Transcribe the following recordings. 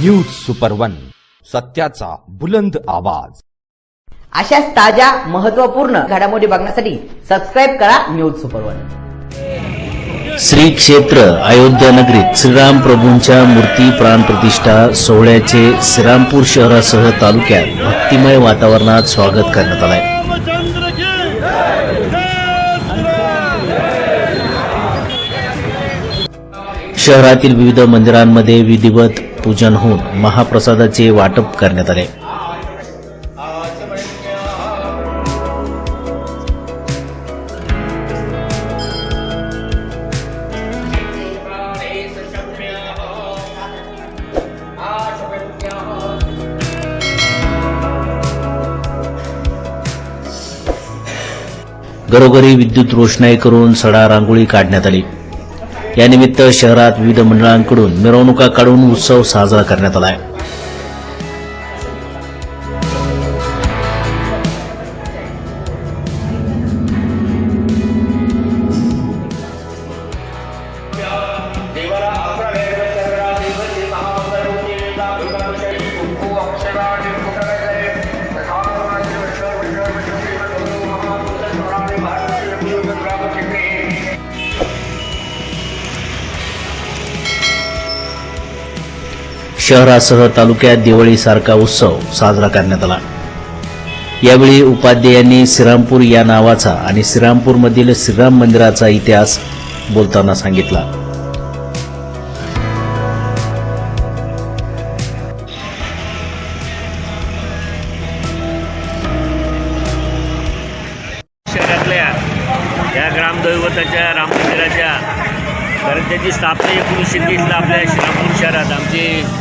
News super one सत्याचा बुलंद आवाज. अशाच ताज्या महत्त्वपूर्ण घडामोडी बघण्यासाठी सबस्क्राईब करा न्यूज सुपर वन श्री क्षेत्र अयोध्या नगरीत श्रीराम प्रभूंच्या मूर्ती प्राण प्रतिष्ठा सोहळ्याचे श्रीरामपूर शहरासह तालुक्यात भक्तिमय वातावरणात स्वागत करण्यात आलंय. शहरातील विविध मंदिरांमध्ये विधिवत पूजन होऊन महाप्रसादाचे वाटप करण्यात आले. घरोघरी विद्युत रोषणाई करून सडा रांगोळी काढण्यात आली. यानिमित्त शहरात विविध मंडळांकडून मिरवणुका काढून उत्सव साजरा करण्यात आला आहे. शहरासह तालुक्यात दिवाळीसारखा उत्सव साजरा करण्यात आला. यावेळी उपाध्यायांनी श्रीरामपूर या नावाचा आणि श्रीरामपूरमधील श्रीराम मंदिराचा इतिहास बोलताना सांगितला. शहरातल्या या ग्रामदैवताच्या राम मंदिराच्या कारण त्याची स्थापना एकोणीसशे तीसला आपल्या श्रीरामपूर शहरात. आमचे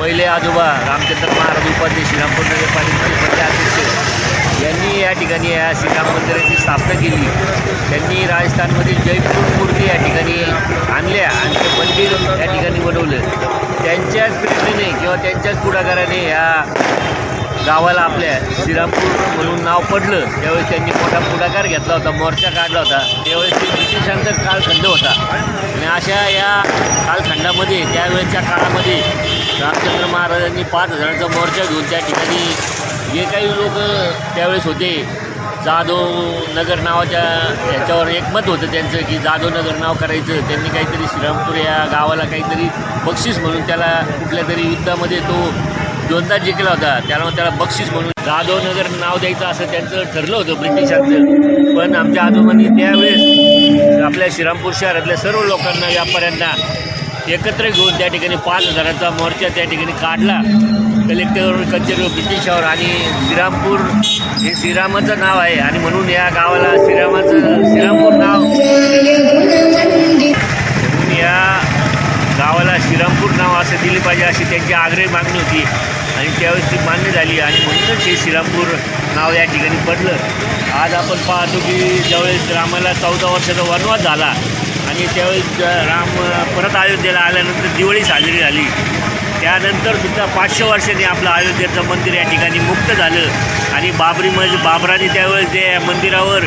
पहिले आजोबा रामचंद्र महाराज उपाध्ये श्रीरामपूर नगरपालिकेचे अध्यक्ष यांनी या ठिकाणी या श्रीराम मंदिराची स्थापना केली. त्यांनी राजस्थानमधील जयपूर मूर्ती या ठिकाणी आणल्या आणि ते मंदिर या ठिकाणी बनवलं. त्यांच्याच प्रेरणेने किंवा त्यांच्याच पुढाकाराने या गावाला आपल्या श्रीरामपूर म्हणून नाव पडलं त्यावेळेस त्यांनी मोठा पुढाकार घेतला होता मोर्चा काढला होता. त्यावेळेस ते ब्रिटिशांचा कालखंड होता. आणि अशा या कालखंडामध्ये त्यावेळेसच्या काळामध्ये रामचंद्र महाराजांनी पाच हजारांचा मोर्चा घेऊन त्या ठिकाणी जे काही लोक त्यावेळेस होते जाधव नगर नावाच्या ह्याच्यावर एकमत होतं त्यांचं की जाधव नगर नाव करायचं त्यांनी काहीतरी श्रीरामपूर या गावाला काहीतरी बक्षीस म्हणून त्याला कुठल्या तरी युद्धामध्ये तो दोनदा जिंकला होता. त्यामुळे त्याला बक्षीस म्हणून जाधवनगर नाव द्यायचं असं त्यांचं ठरलं होतं ब्रिटिशांचं. पण आमच्या आजोबांनी त्यावेळेस आपल्या श्रीरामपूर शहरातल्या सर्व लोकांना व्यापाऱ्यांना एकत्र घेऊन त्या ठिकाणी पाच हजाराचा मोर्चा त्या ठिकाणी काढला. कलेक्टर कचेरी ब्रिटिशावर आणि श्रीरामपूर हे श्रीरामाचं नाव आहे. आणि म्हणून या गावाला श्रीरामाचं श्रीरामपूर नाव. म्हणून या गावाला श्रीरामपूर नाव असं दिले पाहिजे अशी त्यांची आग्रही मागणी होती. आणि त्यावेळेस ती मान्य झाली आणि म्हणूनच हे श्रीरामपूर नाव या ठिकाणी पडलं. आज आपण पाहतो की ज्यावेळेस रामाला चौदा वर्षाचा वनवास झाला आणि त्यावेळेस राम परत अयोध्येला आल्यानंतर दिवाळी साजरी झाली. त्यानंतर सुद्धा पाचशे वर्षांनी आपलं अयोध्येचं मंदिर या ठिकाणी मुक्त झालं आणि बाबरी मज बाबराने त्यावेळेस ते मंदिरावर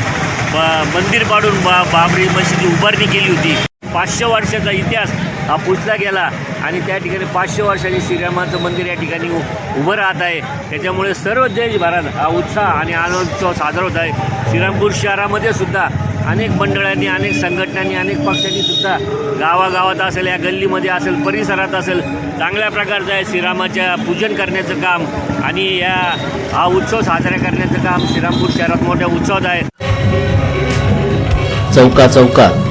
मंदिर पाडून बा बाबरी मशिदी उभारणी केली होती. पाचशे वर्षाचा इतिहास हा पुसला गेला आणि त्या ठिकाणी पाचशे वर्षांनी श्रीरामाचं मंदिर या ठिकाणी उभं राहत आहे. त्याच्यामुळे सर्व देशभरात हा उत्साह आणि आनंदोत्सव साजरा होत आहे. श्रीरामपूर शहरामध्ये सुद्धा अनेक मंडळांनी अनेक संघटनांनी अनेक पक्षांनी सुद्धा गावागावात असेल या गल्लीमध्ये असेल परिसरात असेल चांगल्या प्रकारचं आहे श्रीरामाच्या पूजन करण्याचं काम आणि या हा उत्सव साजरा करण्याचं काम श्रीरामपूर शहरात मोठ्या उत्सवात आहे. चौका चौकात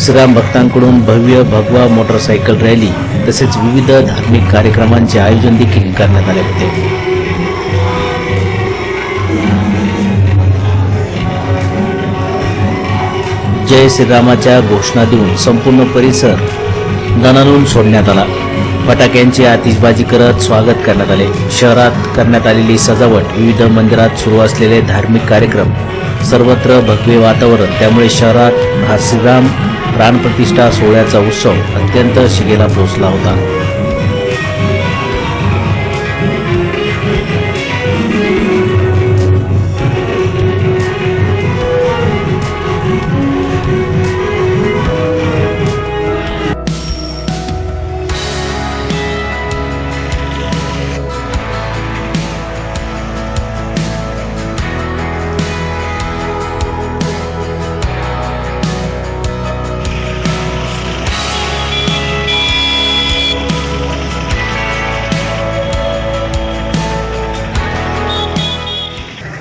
श्रीराम भक्तांकडून भव्य भगवा मोटरसायकल रॅली तसेच विविध धार्मिक कार्यक्रमांचे आयोजन देखील करण्यात आले होते. जय श्रीरामाच्या घोषणा देऊन संपूर्ण परिसर गणानून सोडण्यात आला. फटाक्यांची आतिषबाजी करत स्वागत करण्यात आले. शहरात करण्यात आलेली सजावट विविध मंदिरात सुरू असलेले धार्मिक कार्यक्रम सर्वत्र भगवे वातावरण. त्यामुळे शहरात हा श्रीराम प्राणप्रतिष्ठा सोहळ्याचा उत्सव अत्यंत शिगेला पोहोचला होता.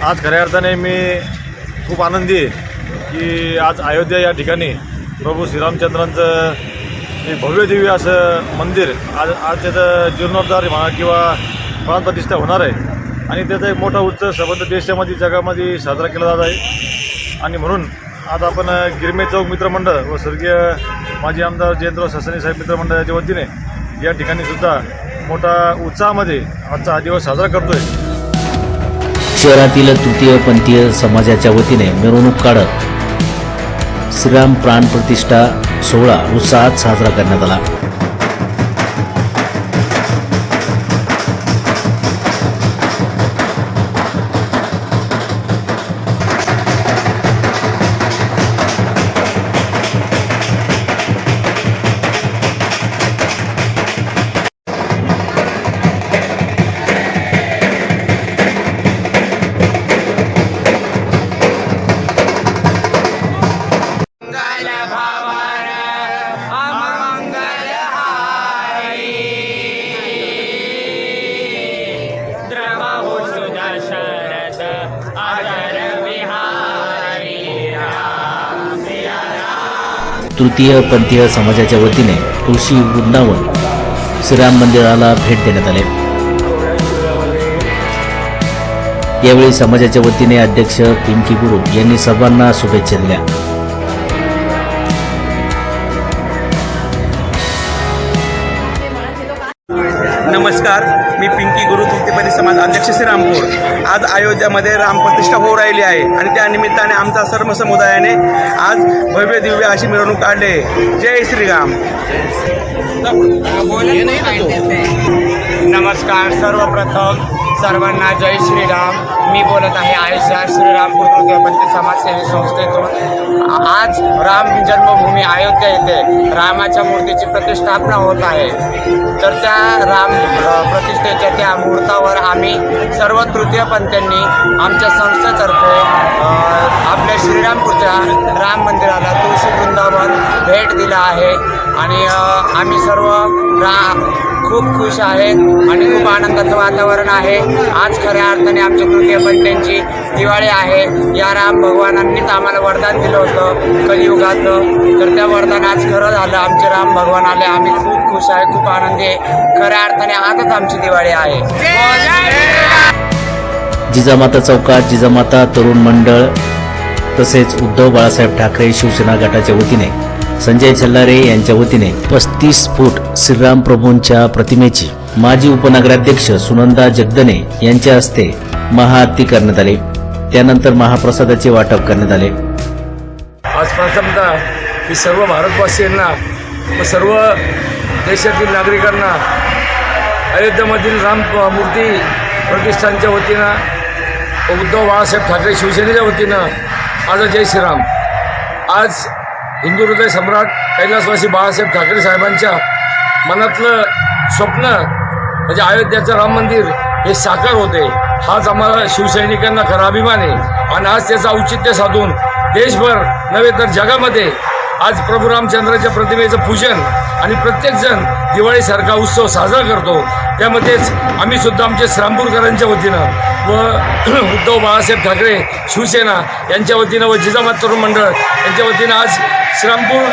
आज खऱ्या अर्थाने मी खूप आनंदी आहे की आज अयोध्या या ठिकाणी प्रभू श्रीरामचंद्रांचं एक भव्य दिव्य असं मंदिर आज आज त्याचं जीर्णोद्धार म्हणा किंवा प्राणप्रतिष्ठा होणार आहे. आणि त्याचा एक मोठा उत्सव संबंध देशामध्ये जगामध्ये साजरा केला जात आहे. आणि म्हणून आज आपण गिरमे चौक मित्रमंडळ व स्वर्गीय माजी आमदार जयंतराव ससानी साहेब मित्रमंडळाच्या वतीने या ठिकाणी सुद्धा मोठा उत्साहामध्ये आजचा हा दिवस साजरा करतो आहे शहरातील तृतीयपंथीय समाजाच्या वतीने मिरवणूक काढत श्रीराम प्राण प्रतिष्ठा सोहळा उत्साहात साजरा करण्यात आला. तृतीय पंथीय समाजाच्या वतीने तुळशी वृंदावन श्रीराम मंदिराला भेट देण्यात आले. यावेळी समाजाच्या वतीने अध्यक्ष पिंकी गुरु यांनी सर्वांना शुभेच्छा दिल्या. नमस्कार. मी पिंकी गुरु तृतीयपदी समाज अध्यक्ष श्रीरामपूर आज अयोध्यामध्ये रामप्रतिष्ठा होऊ राहिली आहे आणि त्या निमित्ताने आमचा सर्व समुदायाने आज भव्य दिव्य अशी मिरवणूक काढली. आहे. जय श्रीराम. नमस्कार सर्वप्रथम सर्वांना जय श्रीराम. मी बोलत आहे आयुष्या श्रीराम तृतीयपंथी समाजसेवी संस्थेतून. आज राम जन्मभूमी अयोध्या येथे रामाच्या मूर्तीची प्रतिष्ठापना होत आहे. तर त्या राम प्रतिष्ठेच्या त्या मुहूर्तावर आम्ही सर्व तृतीयपंथींनी आमच्या संस्थेतर्फे आपल्या श्रीरामपूरच्या राम मंदिराला तुळशी वृंदावन भेट दिला आहे. आणि आम्ही सर्व रा खूप खुश आहेत आणि खूप आनंदाचं वातावरण आहे. आज खऱ्या अर्थाने आमच्या तृतीयपंथींची दिवाळी आहे. या राम भगवानांनीच आम्हाला वरदान दिलं होतं कलियुगाचं. तर त्या वरदान आज खरं झालं. आमचे राम भगवान आले. आम्ही खूप खुश आहे खूप आनंदी आहे. खऱ्या अर्थाने आजच आमची दिवाळी आहे. जिजामाता चौकात जिजामाता तरुण मंडळ तसेच उद्धव बाळासाहेब ठाकरे शिवसेना गटाच्या वतीने संजय छल्लारे यांच्या वतीने पस्तीस फूट श्रीराम प्रभूंच्या प्रतिमेची माजी उपनगराध्यक्ष सुनंदा जगदने यांच्या हस्ते महाआरती करण्यात आली. त्यानंतर महाप्रसादाचे वाटप करण्यात आले. आज प्रथमतः मी सर्व भारतवासियांना व सर्व देशातील नागरिकांना अयोध्येमधील राम मूर्ती प्रतिष्ठानच्या वतीनं उद्धव बाळासाहेब ठाकरे शिवसेनेच्या वतीनं आज जय श्रीराम. आज हिंदू हृदय सम्राट कैलासवासी बाळासाहेब ठाकरे साहेबांच्या मनातलं स्वप्न म्हणजे अयोध्याचं राम मंदिर हे साकार होते. हाच आम्हाला शिवसैनिकांना खरा अभिमान आहे. आणि आज त्याचं औचित्य साधून देशभर नव्हे तर जगामध्ये आज प्रभू रामचंद्राच्या प्रतिमेचं पूजन आणि प्रत्येकजण दिवाळीसारखा उत्सव साजरा करतो. त्यामध्येच आम्ही सुद्धा आमच्या श्रामपूरकरांच्या वतीनं व उद्धव बाळासाहेब ठाकरे शिवसेना यांच्या वतीनं व जिजामात तरुण मंडळ यांच्या वतीनं आज श्रामपूर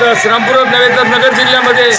तर श्रामपूरच नव्हे तर नगर जिल्ह्यामध्ये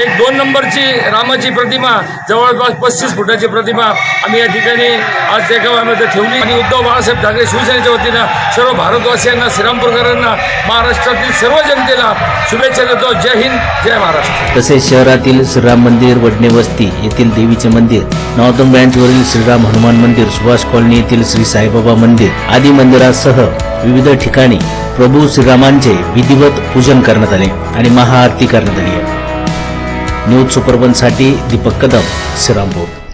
एक दोन नंबरची रामाची प्रतिमा जवळपास पस्तीस फुटाची प्रतिमा आम्ही या ठिकाणी आज त्या गावामध्ये ठेवली. आणि उद्धव बाळासाहेब ठाकरे शिवसेनेच्या वतीनं सर्व भारतवासियांना श्रीरामपूरकरांना महाराष्ट्रातील सर्व जनतेला शुभेच्छा देतो. जय हिंद जय महाराष्ट्र. तसेच शहरातील श्रीराम मंदिर वडणे वस्ती येथील देवीचे मंदिर नॉर्दन ब्रँचवरील श्रीराम हनुमान मंदिर सुभाष कॉलनी येथील श्री साईबाबा मंदिर आदी मंदिरासह विविध ठिकाणी प्रभू श्रीरामांचे विधिवत पूजन करण्यात आले आणि महाआरती करण्यात आली न्यूज सुपरबनसाठी दीपक कदम श्रीरामपूर.